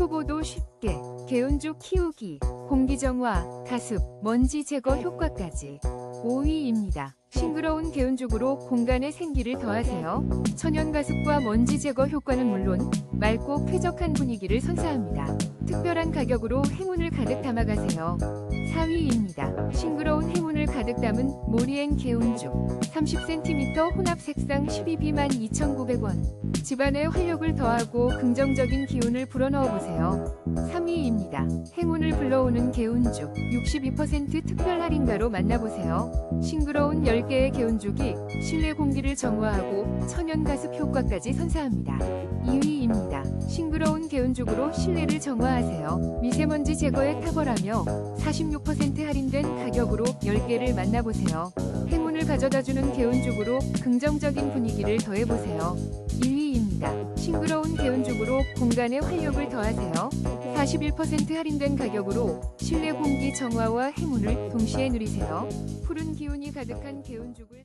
초보도 쉽게 개운죽 키우기, 공기 정화, 가습, 먼지 제거 효과까지 5위입니다. 싱그러운 개운죽으로 공간에 생기를 더하세요. 천연 가습과 먼지 제거 효과는 물론 맑고 쾌적한 분위기를 선사합니다. 특별한 가격으로 행운을 가득 담아가세요. 4위입니다. 싱그러운 가득 담은 모리엔 개운죽 30cm 혼합 색상 12비만 2,900원 집안에 활력을 더하고 긍정적인 기운을 불어넣어 보세요. 3위입니다. 행운을 불러오는 개운죽 62% 특별 할인가로 만나보세요. 싱그러운 10개의 개운죽이 실내 공기를 정화하고 천연 가습 효과까지 선사합니다. 2위입니다. 싱그러운 개운죽으로 실내를 정화하세요. 미세먼지 제거에 탁월하며 46% 할인된 가격으로 10개를 만나보세요. 행운을 가져다주는 개운죽으로 긍정적인 분위기를 더해보세요. 1위입니다. 싱그러운 개운죽으로 공간에 활력을 더하세요. 41% 할인된 가격으로 실내 공기 정화와 행운을 동시에 누리세요. 푸른 기운이 가득한 개운죽을